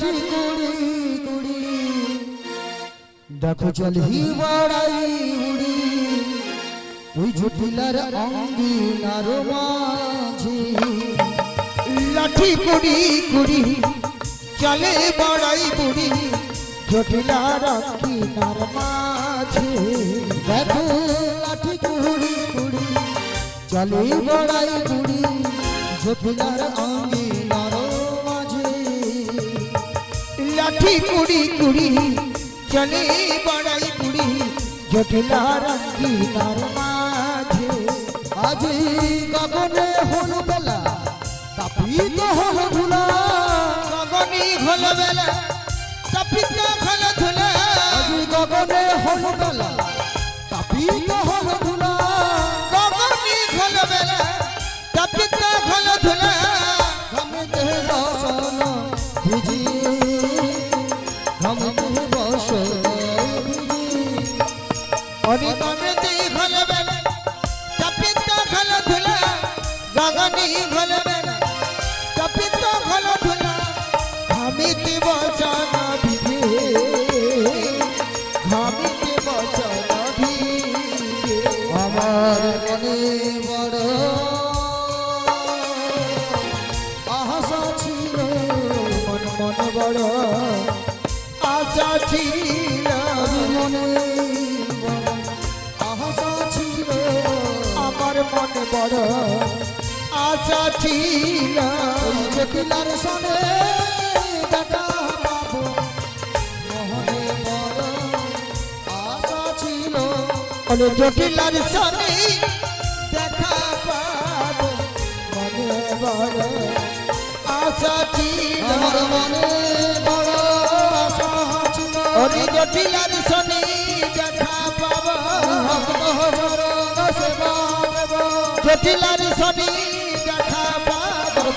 লাঠি কুড়ি কুড়ি। দেখো চল হি বাড়াই উড়ি। ওই জটিলার অঙ্গিনার মাঝে। লাঠি কুড়ি কুড়ি, চলে বড়াই বুড়ি। জটিলা রক্ষিনার মাঝে। দেখো লাঠি কুড়ি কুড়ি, চলে বড়াই কুড়ি জটিলার অঙ্গিনার লাঠি কুড়ি কুড়ি, চলে বড়াই বুড়ি জটিলা তার মাঝে, আজ গগনে হল বেলা। তাপিত হল ধুলা, গগনে হল বেলা। সফিকা হল ধুলা, আজ গগনে হল বেলা। ছিল। জটিলার সনে দেখা পাবো মনে বড় আশা ছিল। জটিলার সনে দেখা পাবো মনে বড় আশা ছিল। মনে বড় আশা ছিল। জটিলার সনে দেখা পাবো জটিলার সনে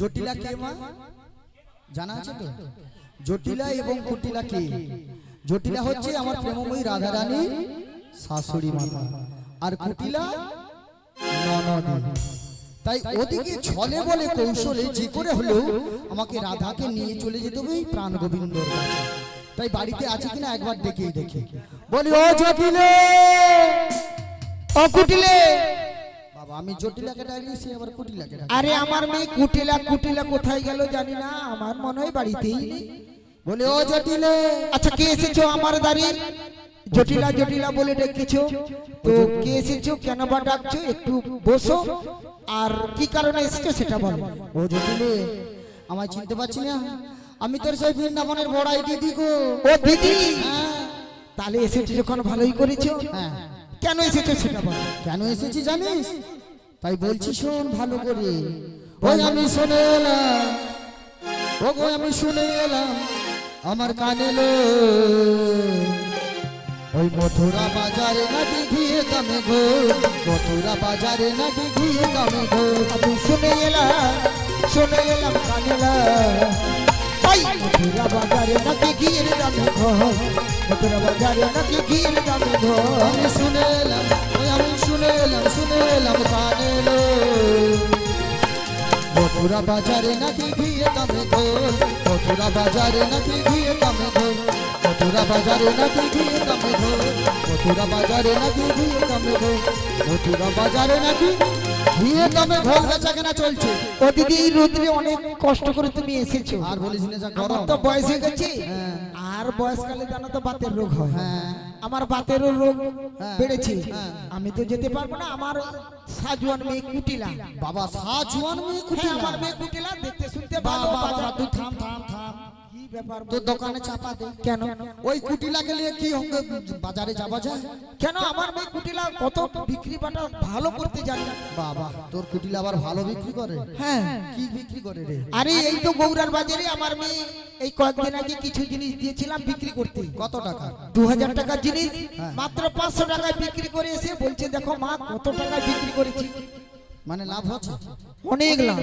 জটিলা কে মা? জানা আছে তো? জটিলা এবং কুটিলা কে? জটিলা হচ্ছে আমার প্রেমময়ী রাধা রানী শাশুড়ি মাতা আর কুটিলা ননদী। তাই ওদিকে ছলে বলে কৌশলে যে করে হলেও আমাকে রাধাকে নিয়ে চলে যেতে হবে প্রাণ গোবিন্দর কাছে। তাই বাড়িতে আছে কিনা একবার ডেকেই দেখে। বলি, ও জটিলে! কুটিলে! বাবা আমি জটিলাকে ডাকলি সে আবার কুটিলাকে আরে আমার মেয়ে কুটিলা কুটিলা কোথায় গেল জানি না আমার মনে হয় বাড়িতেই। নেই বলে ও জটিলে আচ্ছা কে এসেছ আমার দাঁড়ি জটিলা জটিলা বলে ডেকেছো। তো কে এসেছ? কেন বা ডাকছো? একটু বসো। আর কি কারণে এসেছ সেটা বলো। ও জটিলে আমায় চিনতে পারছি না। আমি তোর সেই বৃন্দাবনের বড়াই দিদি গো। ও দিদি? হ্যাঁ তাহলে এসেছ যখন ভালোই করেছ। হ্যাঁ। কেন এসেছে সেটা বলো। কেন এসেছি জানিস? তাই বলছি শোন ভালো করে। ওই আমি শুনে এলাম ও গো আমি শুনে এলাম, আমার কানে ওই মথুরা বাজারে নাকি ঘিয়ে দামে গো, মথুরা বাজারে নাকি ঘিয়ে দামে গো। আমি শুনে এলাম শুনে এলাম কানেলা ওই মথুরা বাজারে নাকি ঘিয়ের দামে ঘর মথুরা বাজারে নাকি দামে ঘর আমি শুনে এলাম ওই আমি শুনে এলাম শুনে এলাম কানে লো। মথুরা বাজারে নাকি ঘিয়ে দামে গোল মথুরা বাজারে নাকি ঘিয়ে দামে গোল মথুরা বাজারে নাকি ঘিয়ে দামে গোল মথুরা বাজারে নাকি ঘিয়ে দামে গোল মথুরা বাজারে নাকি ঘিয়ে দামে ঘোল বেচা কেনা চলছে। ও দিদি এই রোদ্রে অনেক কষ্ট করে তুমি এসেছ। আর বলিস না গরম। তো বয়স হয়ে গেছে। আর বয়সকালে জানো তো বাতের রোগ হয়। হ্যাঁ। আমার বাতেরও রোগ হ্যাঁ। বেড়েছে। হ্যাঁ। আমি তো যেতে পারব না আমার সাজুয়ান মেয়ে কুটিলা। বাবা সাজুয়ান মেয়ে কুটিলা? আমার মেয়ে কুটিলা দেখতে শুনতে ভালো তুই থাম থাম থাম। তোর দোকানে চাপা দে কেন? ওই কুটিলাকে নিয়ে কি হবে? বাজারে যাওয়া যায়? কেন আমার মেয়ে কুটিলা কত বিক্রি বাটা ভালো করতে জানে বাবা তোর কুটিলা আবার ভালো বিক্রি করে? হ্যাঁ। কি বিক্রি করে রে? আরে এই তো গৌরার বাজারে আমার মেয়ে এই কয়েকদিন আগে কিছু জিনিস দিয়েছিলাম বিক্রি করতে। কত টাকা? দু হাজার টাকার জিনিস হ্যাঁ। মাত্র পাঁচশো টাকায় বিক্রি করে এসে বলছে দেখো মা কত টাকায় বিক্রি করেছি? মানে লাভ হচ্ছে? অনেক লাভ।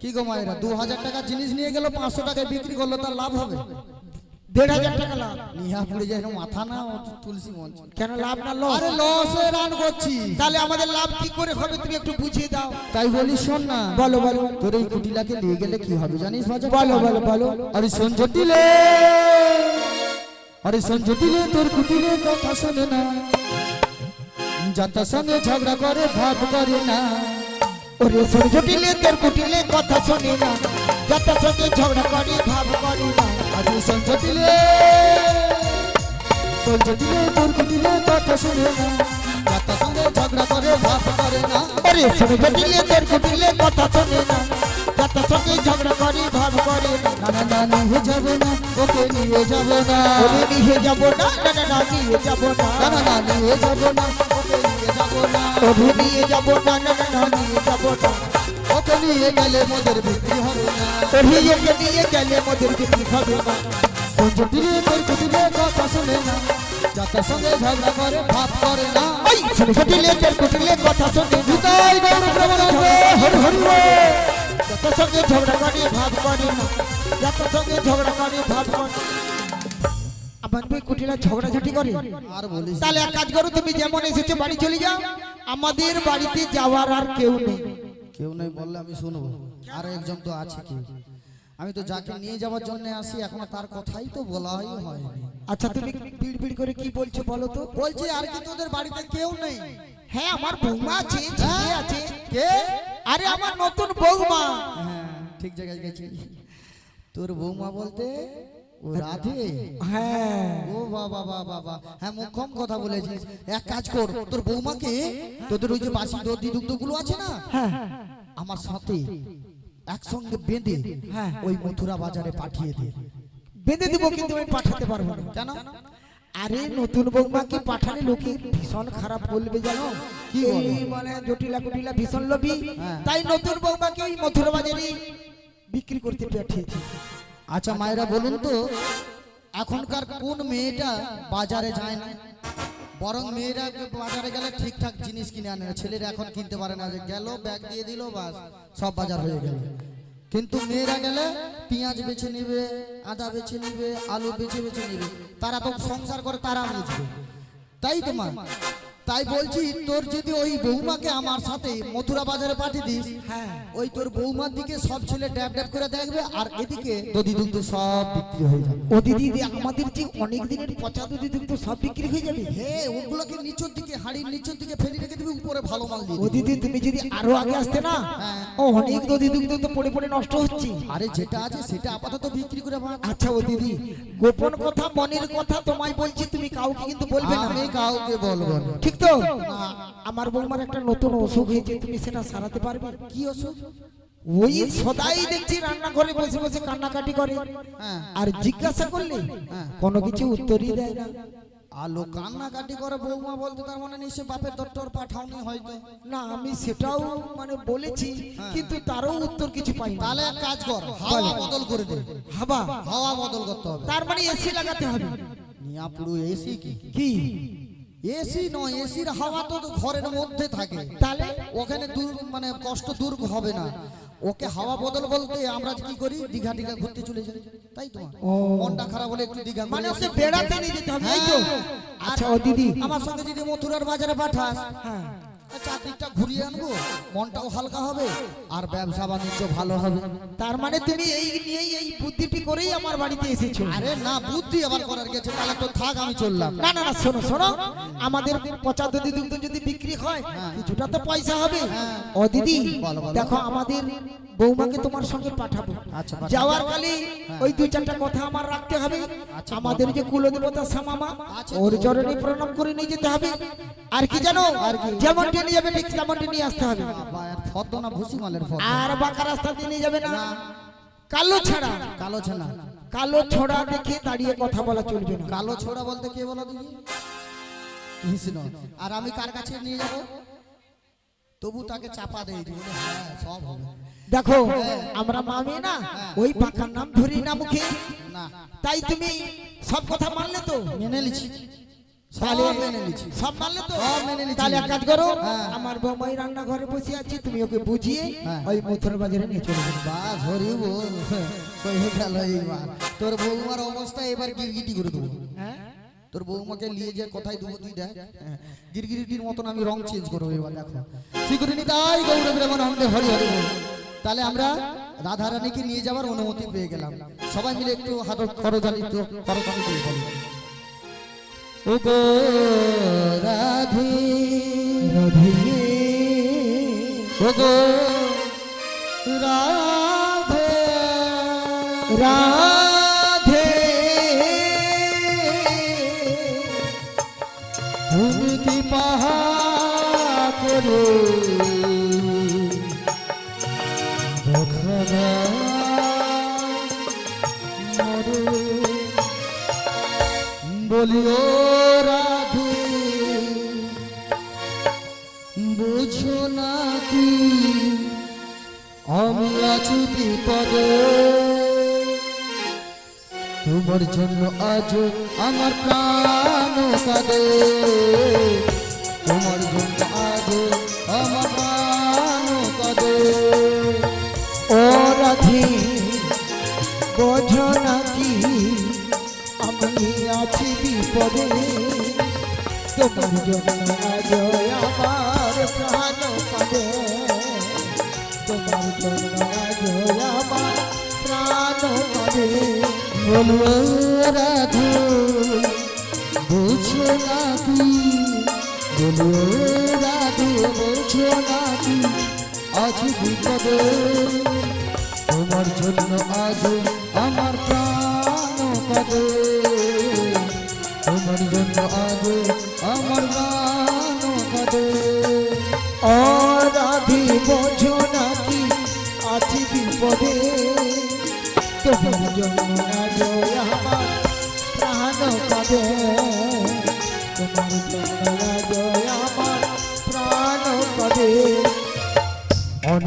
কি গো মায়েরা দু হাজার টাকা জিনিস নিয়ে গেল পাঁচশো টাকায় বিক্রি করল তার লাভ হবে? দেড় হাজার টাকা লাভ। নিহা পড়ে যায় মাথা না তুলসী মঞ্চ। কেন লাভ না লস? আরে লসে রান করছি। তাহলে আমাদের লাভ কি করে হবে তুমি একটু বুঝিয়ে দাও। তাই বলি শোন না। বলো বলো। তোর এই কুটিলাকে নিয়ে গেলে কি হবে জানিস বাজার বলো বলো বলো। আরে শোন জটিলে। আরে শোন জটিলে তোর কুটিলে কথা শোনে না। সঙ্গে ঝগড়া করে ভাব করে না। ওরে শোন জটিলে তোর কুটিলে কথা শোনে না। যত সঙ্গে ঝগড়া করি ভাব করি না। আরে শোন জটিলে শোন জটিলে তোর কুটিলে কথা শোনে না। যাতার সঙ্গে ঝগড়া করে ভাব করে না। ওরে শোন জটিলে তোর কুটিলে কথা শোনে না। যত সঙ্গে ঝগড়া করি ভাব করি না। না না নিয়ে যাব না। ওকে নিয়ে যাব না। ওরে নিয়ে যাব না। না না নিয়ে যাব না। না না নিয়ে যাব না। ওকে যাব না ওরে নিয়ে যাব না না না না নিয়ে যাব না ওকে নিয়ে গেলে মোদের বিক্রি হবে না ওরে একে নিয়ে গেলে মোদের বিক্রি হবে না সঞ্জটিরে তোর কুটিলে কথা শুনে না যাতার সঙ্গে ঝগড়া করে ভাব করে না ওই শোন জটিলে তোর কুটিলে কথা শোনে না বিদায় গৌর প্রেমানন্দ হরি হরি বল। যত সঙ্গে ঝগড়া করি ভাব করি না যত সঙ্গে ঝগড়া করি ভাব করি আমার মেয়ে কুটিরা ঝগড়াঝাটি করে। আর বলিস তাহলে এক কাজ করো তুমি যেমন এসেছ বাড়ি চলে যাও। আমাদের বাড়িতে যাওয়ার আর কেউ নেই। কেউ নেই বললে আমি শুনব। আর একজন তো আছে কি? আমি তো যাকে নিয়ে যাওয়ার জন্য আসি এখন তার কথাই তো বলাই হয়নি। আচ্ছা তুমি পিড় বিড় করে কি বলছো বলো তো? বলছি আর কি তোদের বাড়িতে কেউ নেই? হ্যাঁ আমার বৌমা আছে ছেলে আছে। কে? আরে আমার নতুন বৌমা। হ্যাঁ ঠিক জায়গায় গেছি। তোর বৌমা বলতে ও রাধে। হ্যাঁ। ও বাবা বাবা বাবা। হ্যাঁ মুখম কথা বলেছিস। এক কাজ কর তোর বৌমাকে তোদের ওই যে বাসি দর্দি দুগ্ধগুলো আছে না? হ্যাঁ। আমার সাথে একসঙ্গে বেঁধে হ্যাঁ। ওই মথুরা বাজারে পাঠিয়ে দে। বেঁধে দিব কিন্তু আমি পাঠাতে পারব না কেন আরে নতুন বৌমাকে পাঠালে লোকে ভীষণ খারাপ বলবে জানো? কি মানে জটিলা কুটিলা ভীষণ লোভী। হ্যাঁ। তাই নতুন বৌমাকে মথুরা বাজারে বিক্রি করতে পাঠিয়েছি। আচ্ছা মায়েরা বলুন তো, এখনকার কোন মেয়েটা বাজারে যায় না? বরং মেয়েরা বাজারে গেলে ঠিকঠাক জিনিস কিনে আনে না, ছেলেরা এখন কিনতে পারে না, যে গেল, ব্যাগ দিয়ে দিল, বাস, সব বাজার হয়ে গেল। কিন্তু মেয়েরা গেলে পেঁয়াজ বেছে নিবে, আদা বেছে নিবে, আলু বেছে বেছে নিবে, তারা তো সংসার করে, তারা বুঝবে। তাই তো মা তাই বলছি তোর যদি ওই বৌমাকে আমার সাথে মথুরা বাজারে পাঠিয়ে দিস হ্যাঁ। ওই তোর বৌমার দিকে সব ছেলে ড্যাব ড্যাব করে দেখবে আর এদিকে দধি দুগ্ধ সব বিক্রি হয়ে যাবে। ও দিদি দি, আমাদের যে অনেক দিনের পচা দুধি কিন্তু সব বিক্রি হয়ে যাবে? হে ওগুলোকে নিচের দিকে হাড়ির নিচের দিকে ফেলে রেখে দিবি উপরে ভালো মাল দিয়ে ও দিদি তুমি যদি আরও আগে আসতে না হ্যাঁ। ও অনেক দধি দুগ্ধ তো পড়ে পড়ে নষ্ট হচ্ছে। আরে যেটা আছে সেটা আপাতত বিক্রি করে ভাগ। আচ্ছা ও দিদি গোপন কথা মনের কথা তোমায় বলছি তুমি কাউকে কিন্তু বলবে না। আমি কাউকে বলব না। ঠিক তো আমার বৌমার একটা নতুন অসুখ হয়েছে তুমি সেটা সারাতে পারবে? কি অসুখ? ওই সদাই দেখছি রান্নাঘরে বসে বসে কান্নাকাটি করে। হ্যাঁ। আর জিজ্ঞাসা করলে হ্যাঁ। কোনো কিছু উত্তরই দেয় না। আলো কান্নাকাটি করে বৌমা বলতে তার মানে নিশ্চয় বাপের দত্তর পাঠাওনি হয়তো। না আমি সেটাও মানে বলেছি কিন্তু তারও উত্তর কিছু পাই তাহলে এক কাজ কর হাওয়া বদল করে দে। হাবা হাওয়া বদল করতে হবে। তার মানে এসি লাগাতে হবে। নিয়া পুরো এসি কি? কি? এসি নয় এসির হাওয়া তো ঘরের মধ্যে থাকে। তাহলে ওখানে দূর মানে কষ্ট দূর হবে না। ওকে হাওয়া বদল বলতে আমরা কি করি? দীঘা দীঘা ঘুরতে চলে যাই। তাই তো। মনটা খারাপ হলে একটু দীঘা মানে ওকে বেড়াতে নিয়ে যেতে হবে তাই তো? হ্যাঁ। আচ্ছা ও দিদি। আমার সঙ্গে যদি মথুরার বাজারে পাঠাস হ্যাঁ। চারদিকটা ঘুরিয়ে আনব মনটাও হালকা হবে আর ব্যবসা বাণিজ্য ভালো হবে। তার মানে তুমি এই নিয়েই এই বুদ্ধিটি করেই আমার বাড়িতে এসেছ। আরে না বুদ্ধি আবার করার গেছে তাহলে তো থাক আমি চললাম। না না না শোনো শোনো। আমাদের পচা দুধি দুগ্ধ যদি বিক্রি হয় হ্যাঁ। কিছুটা তো পয়সা হবে। হ্যাঁ। ও দিদি। দেখো আমাদের বৌমাকে তোমার সঙ্গে পাঠাবো। আচ্ছা, যাওয়ার কালে ওই দুই চারটা কথা আমার রাখতে হবে। আচ্ছা, আমাদের যে কুলদেবতা শ্যামামা ওর তো। চরণে প্রণাম করে নিয়ে যেতে হবে। আর কি জানো? আর কি? যেমনটি নিয়ে যাবে ঠিক তেমনটি নিয়ে আসতে হবে। ফর্দ না ভুসি মালের ফর্দ আর বাঁকা রাস্তা দিয়ে নিয়ে যাবে না। কালো ছাড়া। কালো ছেনা কালো ছোড়া দেখে দাঁড়িয়ে কথা বলা চলবে না। কালো ছোড়া বলতে কে বলো দেখি? আর আমি কার কাছে নিয়ে যাব? তবু তাকে চাপা দেই বলে, হ্যাঁ সব হবে। দেখো আমরা মামি না ওই পাখার নাম ধরি না মুখে। না। তাই তুমি সব কথা মানলে তো? মেনে নিচ্ছি। তাহলে সব মেনে নিচ্ছি। সব মানলে তো। মেনে নিচ্ছি। তাহলে এক কাজ করো হ্যাঁ। আমার বৌমাই রান্নাঘরে বসে আছে তুমি ওকে বুঝিয়ে হ্যাঁ। ওই মথুর বাজারে নিয়ে চলে যাবে। বাস হরি বল। কয়ে গেল এইবার? তোর বৌমার অবস্থা এবার গিরগিটি করে দেবো। হ্যাঁ। তোর বৌমাকে নিয়ে যে কোথায় দেবো তুই দেখ। হ্যাঁ, মতন আমি রং চেঞ্জ করব এবার দেখো। শিকুরিনি তাই হরি হরি বল। তাহলে আমরা রাধা রানীকে নিয়ে যাওয়ার অনুমতি পেয়ে গেলাম। সবাই মিলে একটু হাত দিয়ে বলি। ও গো রাধে রাধে। ও গো রাধে রাধে। তুমি কি পাহা করে। বলিও রাধে, বুঝো না কি? আমি আছি বিপদে তোমার জন্য আজ আমার প্রাণ কাঁদে। তোমার জন্য আজ আমার প্রাণ কাঁদে। ও রাধে, বোঝো নাকি আমি আছি বিপদে। তোমার জন্য তোমার জন্য রাধু, বুঝো নাকি? বলব রাধু, বুঝো নাকি? আজ বিপদে। তোমার জন্য আজ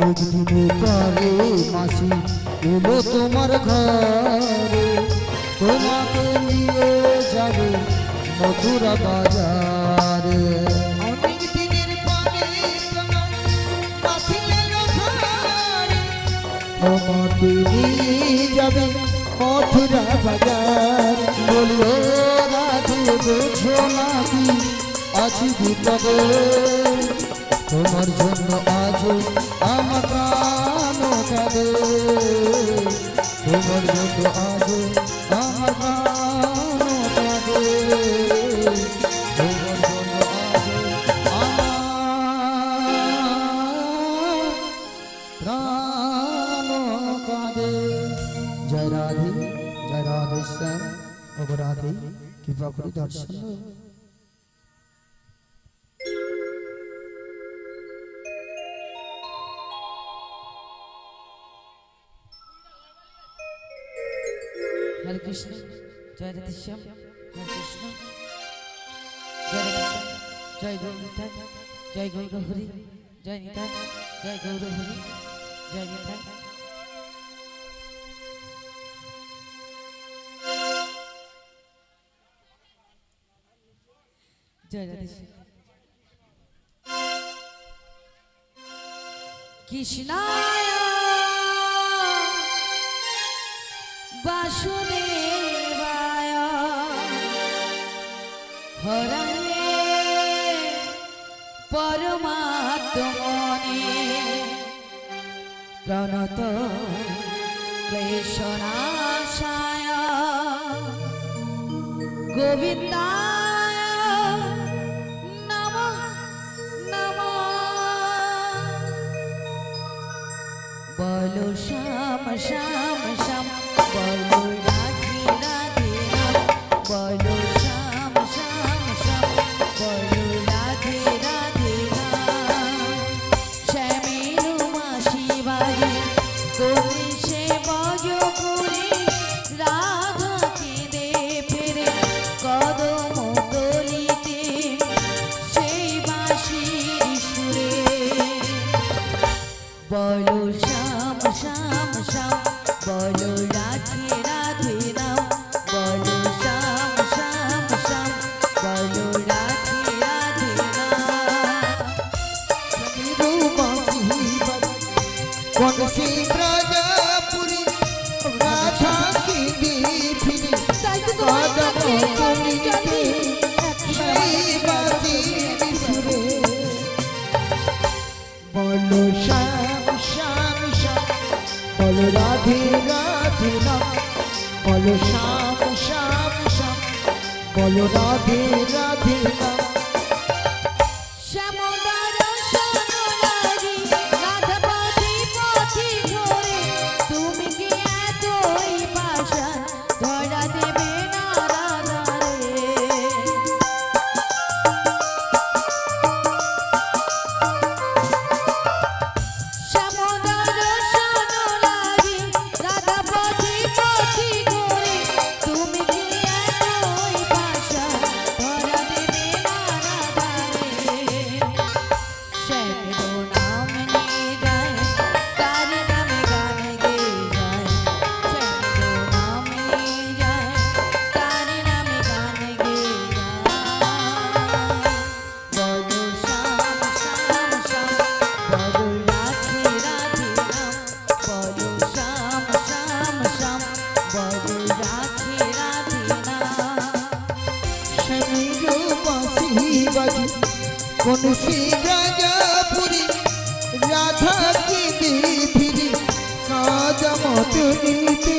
অনেক দিনে পরে মাসি এলো তোমার ঘরে তোমাকে নিয়ে যাবে মথুরা বাজারে। তোমাকে নিয়ে যাবে মথুরা বাজার বলিও রাধে নাকি আছি বিপদে তোমার জন্য আজ আমার প্রাণ কাঁদে। তোমার জন্য আজ আমার গৌর নিতাই জয় গৌর হরি জয় নিতাই, জয় গৌর হরি জয় নিতাই। জয় রাধে কৃষ্ণায় বাসুদেবায় প্রণত ক্লেশনাশায় গোবিন্দায় নম নম। বলো শ্যাম শ্যাম। সে রাজাপুরি রাধা কি ফিরি কাজ মতনিতে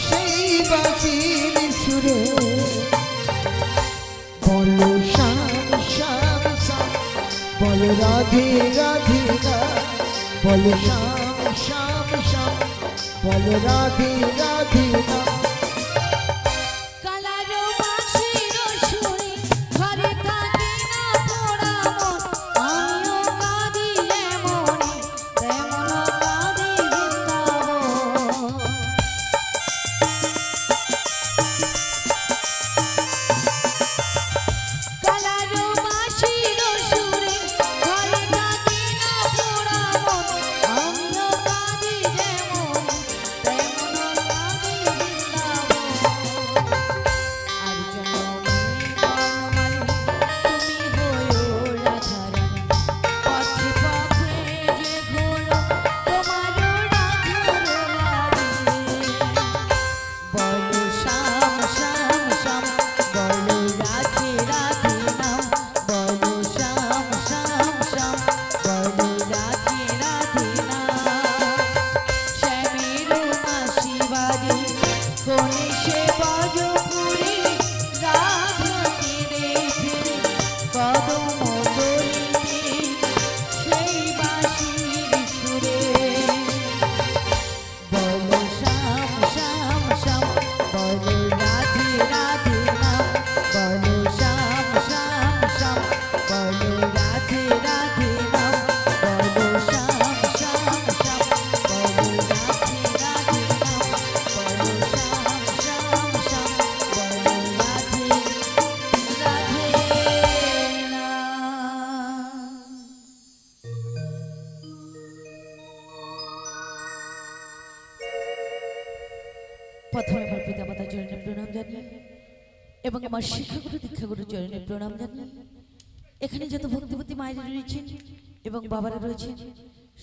সেই বাঁশির সুরে বলো শ্যাম শ্যাম শ্যাম, বলো রাধে রাধে রাধে বলো শ্যাম বলো রাধি রাধি রাধে। এবং বাবারা রয়েছেন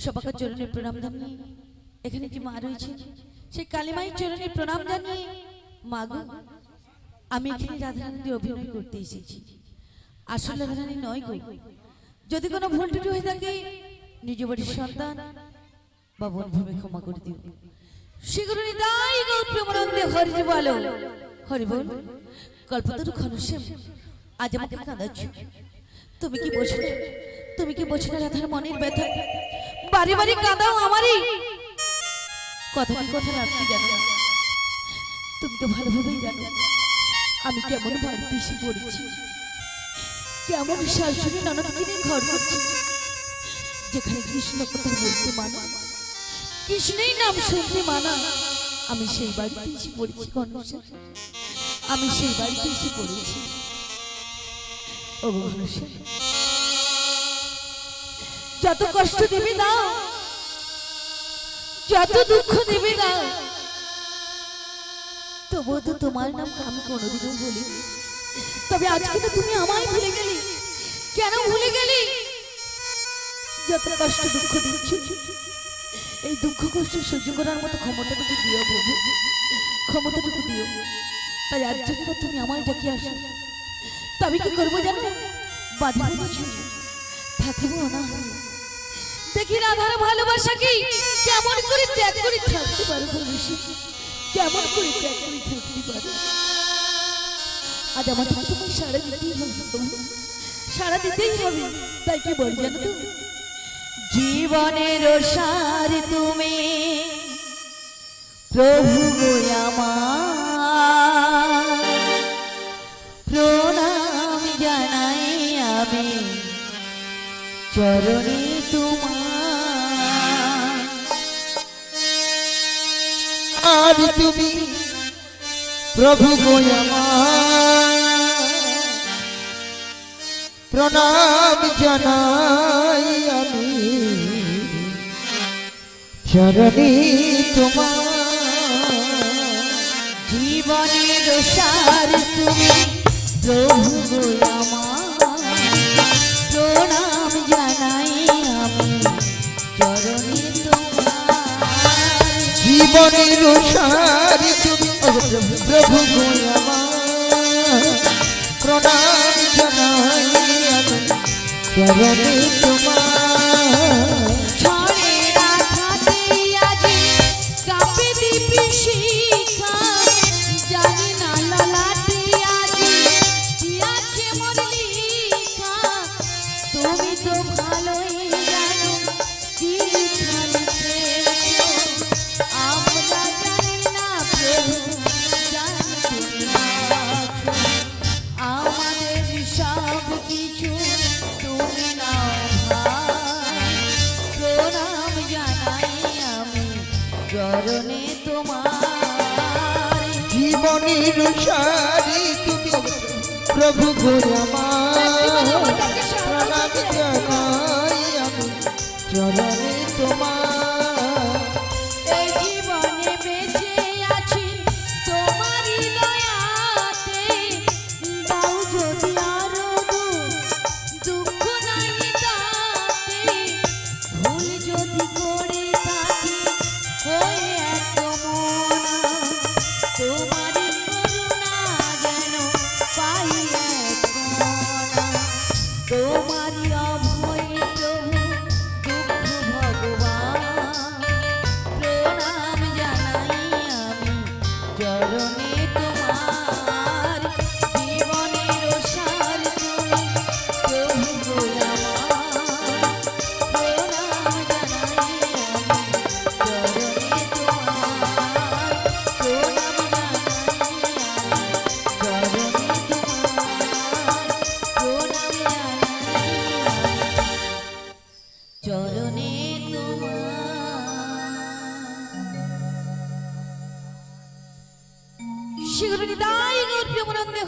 সবাকার চরণে প্রণাম জানিয়ে এখানে যে মা রয়েছেন সেই কালীমায়ের চরণে প্রণাম জানিয়ে, মা গো, আমি এখানে রাধারানীর অভিনয় করতে এসেছি। আসল রাধারানী নয় গো। যদি কোনো ভুল টুটি হয়ে থাকে, নিজ বাড়ির সন্তান বা বোন ভূমি ক্ষমা করে দিও। হরি আজ আমাকে কাঁদাচ্ছ। তুমি কি না তুমি কি বোঝো না রাধার মনের ব্যথা? বাড়ি বাড়ি কাঁদাও আমারই। কথা কি কথা রাখতে জানো? তুমি তো ভালোভাবেই জানো, আমি কেমন বাড়িতে এসে পড়েছি। কেমন শাশুড়ি ননদকে নিয়ে ঘর করছি। যেখানে কৃষ্ণ কথা বলতে মানা, কৃষ্ণের নাম শুনতে মানা। আমি সেই বাড়িতে এসে পড়েছি কনসা আমি সেই বাড়িতে এসে পড়েছি। ও কনসা যত কষ্ট দেবে দাও যত দুঃখ দেবে না, তবুও তো তোমার নাম আমি কোনোদিনও বলিনি তবে আজকে তো তুমি আমায় ভুলে গেলে। কেন ভুলে গেলে? যত কষ্ট দুঃখ দিচ্ছ, এই দুঃখ কষ্ট সহ্য করার মতো ক্ষমতাটুকু দিও প্রভু। ক্ষমতাটুকু দিও। তাই আজ যদি না তুমি আমায় ডেকে আসো, তবে কি করব জানো? বাধা থাকিব না। দেখি রাধার ভালোবাসা কি? কেমন করে ত্যাগ করে থাকতে পারো কেমন করে ত্যাগ করে থাকতে পারো? আজ আমাকে তোমার সারা দিতেই হবে সারা দিতেই হবে, তাই কি বল জানো তো? জীবনের সার তুমি প্রভু আমার। প্রণাম জানাই আমি, চরণে তোমার আর তুমি প্রভু প্রণাম জানাই আমি। চরণী তোমার জীবনের সার তুমি প্রভু আমার জীবনের সারি তুমি প্রভু প্রণাম জানাই আমি।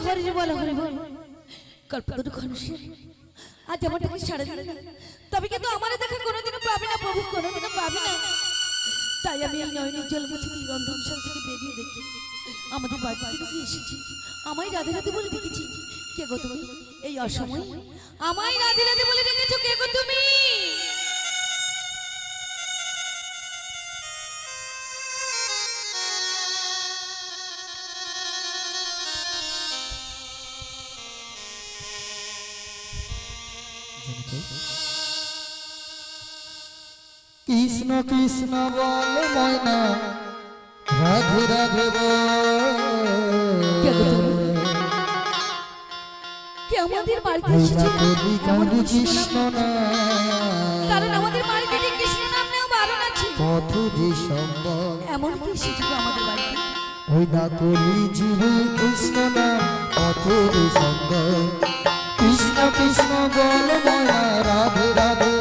হরি বল কল্পতরু খনুষের আজ তবে কিন্তু আমার দেখা কোনোদিনও পাবি না, প্রভু, কোনোদিনও পাবি না। তাই আমি এই নয়নের জল মুছে দিয়ে থেকে বেরিয়ে দেখি। আমাদের বাড়িতে ঢুকে এসেছি। আমায় রাধে রাধে বলে ডেকেছি। কে গো তুমি? এই অসময়ে। আমায় রাধে রাধে বলে ডেকেছো, কে গো তুমি? কৃষ্ণ কৃষ্ণ বল ময়না। রাধে রাধে কে আমাদের বাড়িতে এসেছে এমন কৃষ্ণ না কারণ আমাদের বাড়িতে যে কৃষ্ণ নাম নেওয়া বারণ আছে। পথ দিশম্বর এমন কি এসেছিল আমাদের বাড়িতে? ওই না জীবে কৃষ্ণ না পথের সঙ্গ কৃষ্ণ কৃষ্ণ বল ময়না রাধে রাধে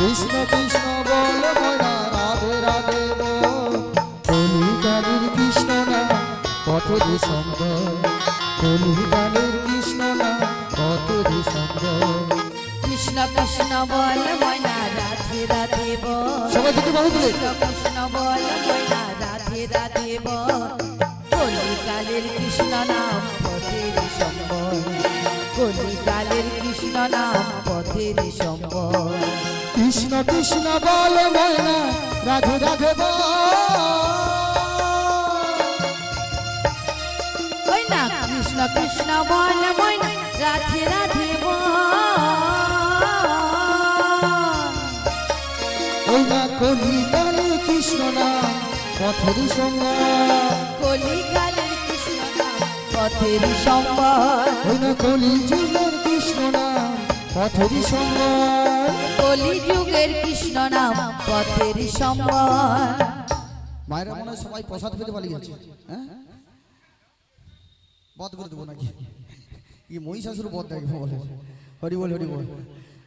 কৃষ্ণ কৃষ্ণ বল ময়না রাধে রাধে বল। কলি কালীর কৃষ্ণ না পথের সঙ্গ কলি কৃষ্ণ না কৃষ্ণ কৃষ্ণ বল ময়না রাধে রাধে সবাই থেকে কৃষ্ণ বল ময়না রাধে রাধে কলিকালের কৃষ্ণ নাম পথের সম্বল। কলিকালের কৃষ্ণ নাম পথের সম্বল। কৃষ্ণ কৃষ্ণ বল ময়না রাধে রাধে বল। না কৃষ্ণ কৃষ্ণ বল ময়না রাধে রাধে বল। না কলি কালে কৃষ্ণ না পথের সঙ্গ কলিকালের কৃষ্ণ নাম পথেরই সম্বল কলি যুগের কৃষ্ণ নাম পথেরই সম্বল কলি যুগের কৃষ্ণ নাম পথেরই সম্বল মায়েরা মনে সবাই প্রসাদ পেতে পালিয়ে গেছে হ্যাঁ? বধ করে দেবো নাকি? কি মহিষাসুর বধ দেখব বলে? হরি বল হরি বল।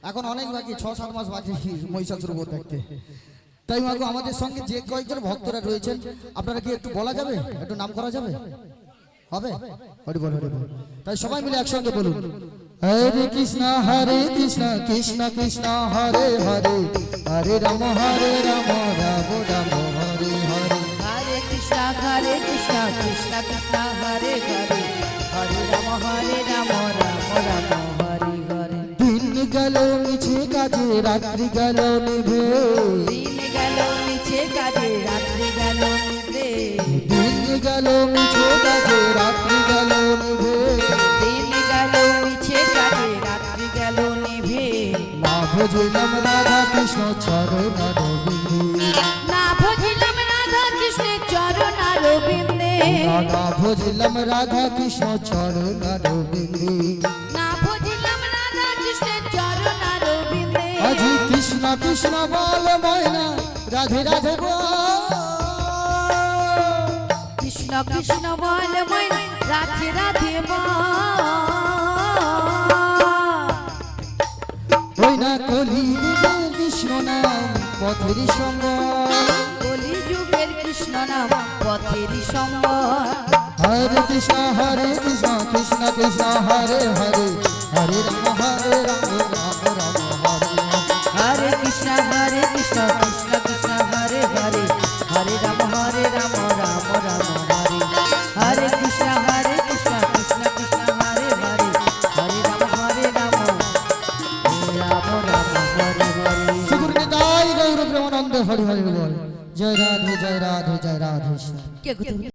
এখন অনেক বাকি ছ সাত মাস বাকি মহিষাসুর বধ দেখতে। তাই মাগো আমাদের সঙ্গে যে কয়েকজন ভক্তরা রয়েছেন আপনারা কি একটু বলা যাবে? একটু নাম করা যাবে? হবে? হরি বল হরি বল। তাই সবাই মিলে একসঙ্গে বলুন। হরে কৃষ্ণ হরে কৃষ্ণ কৃষ্ণ কৃষ্ণ হরে হরে। হরে রাম হরে রাম রাম রাম হরে হরে। হরে কৃষ্ণ হরে কৃষ্ণ কৃষ্ণ কৃষ্ণ হরে হরে। হরে রাম হরে রাম রাম রাম হরে হরে। দিন গেল মিছে কাজে রাত্রি গেল নিভে। দিন গেল নিচে কাজে রাত্রি গেল নিদ্রে দিন গেল মিছে কাজে রাত্রি গেল ভজিলাম রাধা কৃষ্ণ চরণ রবিন্দে না ভজিলাম রাধা কৃষ্ণের চরণ রবিন্দে না ভজিলাম রাধা কৃষ্ণ চরণ রবিন্দে না ভজিলাম রাধা আজি কৃষ্ণ কৃষ্ণ বল ময়না রাধে রাধে বল। কৃষ্ণ কৃষ্ণ বল মই রাধে রাধে বল। ওই না কলি কৃষ্ণ নাম পথের সঙ্গ কলি যুগের কৃষ্ণ নাম পথের সঙ্গ হরে কৃষ্ণ হরে কৃষ্ণ কৃষ্ণ কৃষ্ণ হরে হরে। হরে রাম হরে রাম রাম রাম। নিতাই